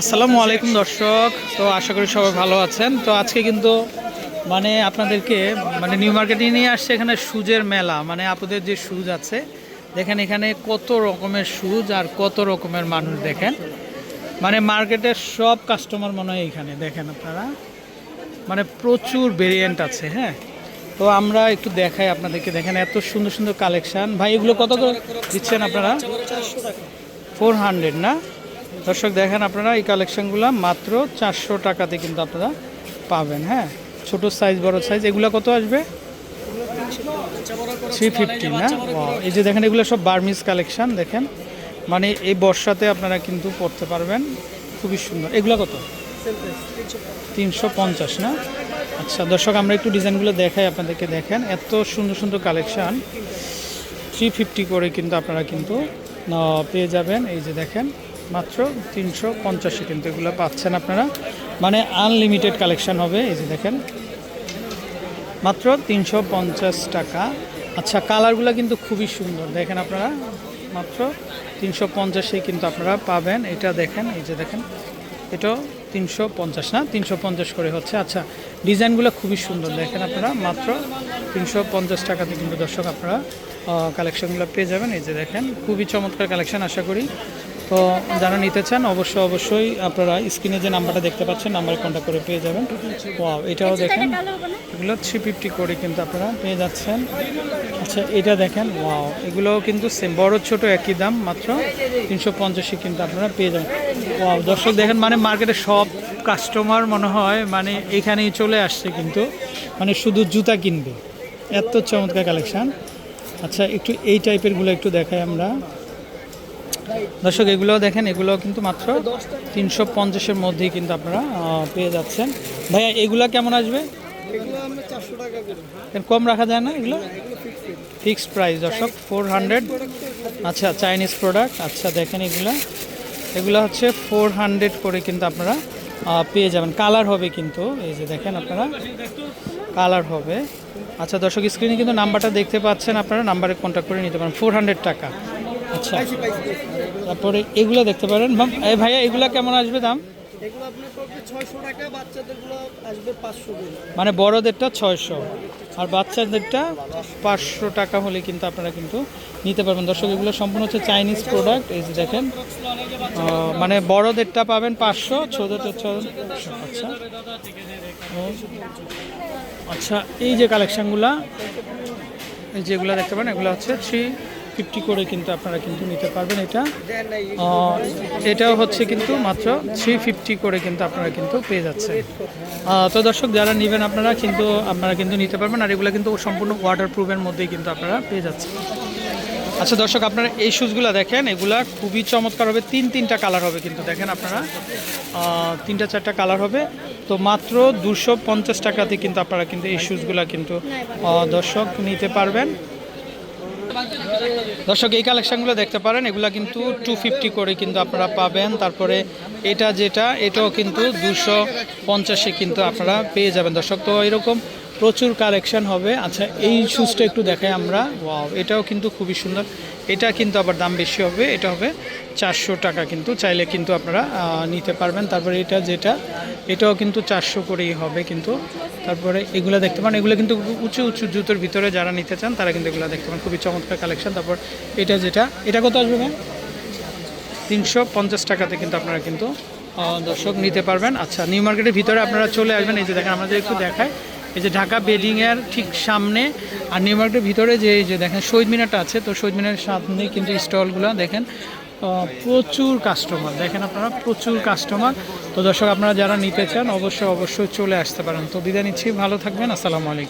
আসসালামু আলাইকুম দর্শক। তো আশা করি সবাই ভালো আছেন। তো আজকে কিন্তু মানে আপনাদেরকে মানে নিউ মার্কেটে নিয়ে আসছে এখানে সুজের মেলা। মানে আপনাদের যে সুজ আছে, দেখেন এখানে কত রকমের সুজ আর কত রকমের মানুষ দেখেন। মানে মার্কেটের সব কাস্টমার মনে হয় এখানে, দেখেন আপনারা। মানে প্রচুর ভেরিয়েন্ট আছে হ্যাঁ। তো আমরা একটু দেখাই আপনাদেরকে। দেখেন এত সুন্দর সুন্দর কালেকশন ভাই, এগুলো কত করে দিচ্ছেন আপনারা? ফোর হান্ড্রেড, না? দর্শক, দেখেন আপনারা, এই কালেকশনগুলো মাত্র চারশো টাকাতে কিন্তু আপনারা পাবেন হ্যাঁ? ছোট সাইজ, বড় সাইজ, এগুলো কত আসবে? থ্রি ফিফটি, না? এই যে দেখেন, এগুলো সব বার্মিজ কালেকশন, দেখেন। মানে এই বর্ষাতে আপনারা কিন্তু পড়তে পারবেন, খুবই সুন্দর। এগুলো কত? তিনশো পঞ্চাশ, না? আচ্ছা দর্শক, আমরা একটু ডিজাইনগুলো দেখাই আপনাদেরকে, দেখেন। এত সুন্দর সুন্দর কালেকশন। থ্রি ফিফটি করে কিন্তু আপনারা কিন্তু পেয়ে যাবেন। এই যে দেখেন, মাত্র তিনশো পঞ্চাশে কিন্তু এগুলো পাচ্ছেন আপনারা। মানে আনলিমিটেড কালেকশন হবে, এই যে দেখেন। মাত্র তিনশো পঞ্চাশ টাকা। আচ্ছা কালারগুলো কিন্তু খুবই সুন্দর। দেখেন আপনারা, মাত্র তিনশো পঞ্চাশে কিন্তু আপনারা পাবেন। এটা দেখেন, এই যে দেখেন, এটাও তিনশো পঞ্চাশ না? তিনশো পঞ্চাশ করে হচ্ছে। আচ্ছা ডিজাইনগুলো খুবই সুন্দর। দেখেন আপনারা, মাত্র তিনশো পঞ্চাশ টাকাতে কিন্তু দর্শক আপনারা কালেকশনগুলো পেয়ে যাবেন। এই যে দেখেন, খুবই চমৎকার কালেকশন আশা করি। তো যারা নিতে চান অবশ্যই অবশ্যই আপনারা স্ক্রিনে যে নাম্বারটা দেখতে পাচ্ছেন নাম্বারে কন্ট্যাক্ট করে পেয়ে যাবেন। ওয়াও এটাও দেখেন। এগুলো থ্রি ফিফটি করে কিন্তু আপনারা পেয়ে যাচ্ছেন। আচ্ছা এটা দেখেন ওয়াও এগুলোও কিন্তু সেম বড় ছোট একই দাম মাত্র তিনশো পঞ্চাশে কিন্তু আপনারা পেয়ে যাবেন। ওয়াও দর্শক দেখেন মানে মার্কেটে সব কাস্টমার মনে হয় মানে এখানেই চলে আসছে কিন্তু মানে শুধু জুতা কিনবে। এত চমৎকার কালেকশান আচ্ছা একটু এই টাইপেরগুলো একটু দেখাই আমরা। দর্শক এগুলো দেখেন এগুলো কিন্তু মাত্র তিনশো পঞ্চাশের মধ্যেই কিন্তু আপনারা পেয়ে যাচ্ছেন। ভাইয়া এগুলো কেমন আসবে? কম রাখা যায় না এগুলো? ফিক্সড প্রাইস দর্শক ফোর হান্ড্রেড আচ্ছা চাইনিজ প্রোডাক্ট আচ্ছা দেখেন এগুলো। এগুলো হচ্ছে ফোর হান্ড্রেড করে কিন্তু আপনারা পেয়ে যাবেন। কালার হবে কিন্তু এই যে দেখেন আপনারা। কালার হবে। আচ্ছা দর্শক স্ক্রিনে কিন্তু নাম্বারটা দেখতে পাচ্ছেন আপনারা নাম্বারে কন্ট্যাক্ট করে নিতে পারেন। ফোর হান্ড্রেড টাকা। আচ্ছা। তারপরে এগুলো দেখতে পারেন। ভাইয়া এগুলো কেমন আসবে দাম? মানে বড়দেরটা ছয়শো আর বাচ্চাদেরটা পাঁচশো টাকা হলে কিন্তু আপনারা কিন্তু নিতে পারবেন। দর্শক এগুলো সম্পূর্ণ হচ্ছে চাইনিজ প্রোডাক্ট এই যে দেখেন মানে বড়দেরটা পাবেন পাঁচশো ছোটোদের ছশো আচ্ছা। আচ্ছা এই যে কালেকশানগুলা এই যেগুলো দেখতে পারেন এগুলো হচ্ছে থ্রি ফিফটি করে কিন্তু আপনারা কিন্তু নিতে পারবেন এটা। এটাও হচ্ছে কিন্তু মাত্র থ্রি ফিফটি করে কিন্তু আপনারা কিন্তু পেয়ে যাচ্ছে তো দর্শক, যারা নেবেন আপনারা কিন্তু আপনারা কিন্তু নিতে পারবেন আর এগুলো কিন্তু সম্পূর্ণ ওয়াটার প্রুফের মধ্যেই কিন্তু আপনারা পেয়ে যাচ্ছেন। আচ্ছা দর্শক, আপনারা এই শুজগুলো দেখেন, এগুলা খুবই চমৎকার হবে। তিন তিনটা কালার হবে কিন্তু, দেখেন আপনারা। তিনটা চারটা কালার হবে। তো মাত্র দুশো পঞ্চাশ টাকাতে কিন্তু আপনারা কিন্তু এই শুজগুলা কিন্তু দর্শক নিতে পারবেন। দর্শক, এই কালেকশনগুলো দেখতে পারেন। এগুলো কিন্তু টু ফিফটি করে কিন্তু আপনারা পাবেন। তারপরে এটা যেটা, এটাও কিন্তু দুশো পঞ্চাশে কিন্তু আপনারা পেয়ে যাবেন। দর্শক, তো এরকম প্রচুর কালেকশন হবে। আচ্ছা এই শুজটা একটু দেখাই আমরা। ওয়াও, এটাও কিন্তু খুবই সুন্দর। এটা কিন্তু আবার দাম বেশি হবে। এটা হবে চারশো টাকা কিন্তু। চাইলে কিন্তু আপনারা নিতে পারবেন। তারপরে এটা যেটা, এটাও কিন্তু চারশো করেই হবে কিন্তু। তারপরে এগুলো দেখতে পান। এগুলো কিন্তু উঁচু উঁচু জুতোর ভিতরে যারা নিতে চান, তারা কিন্তু এগুলো দেখতে পান। খুবই চমৎকার কালেকশন। তারপর এটা যেটা, এটা কত আসবে ম্যাম তিনশো পঞ্চাশ টাকাতে কিন্তু আপনারা কিন্তু দর্শক নিতে পারবেন। আচ্ছা নিউ মার্কেটের ভিতরে আপনারা চলে আসবেন। এই যে দেখেন আমাদের একটু দেখায় এই যে ঢাকা বেডিংয়ের ঠিক সামনে আর নিউ মার্কেটের ভিতরে যে এই যে দেখেন শহীদ মিনারটা আছে, তো শহীদ মিনারের সামনে কিন্তু স্টলগুলো দেখেন প্রচুর কাস্টমার দেখেন আপনারা, প্রচুর কাস্টমার তো দর্শক, আপনারা যারা নিতে চান, অবশ্যই অবশ্যই চলে আসতে পারেন। তো বিদায় নিচ্ছি, ভালো থাকবেন, আসসালামু আলাইকুম।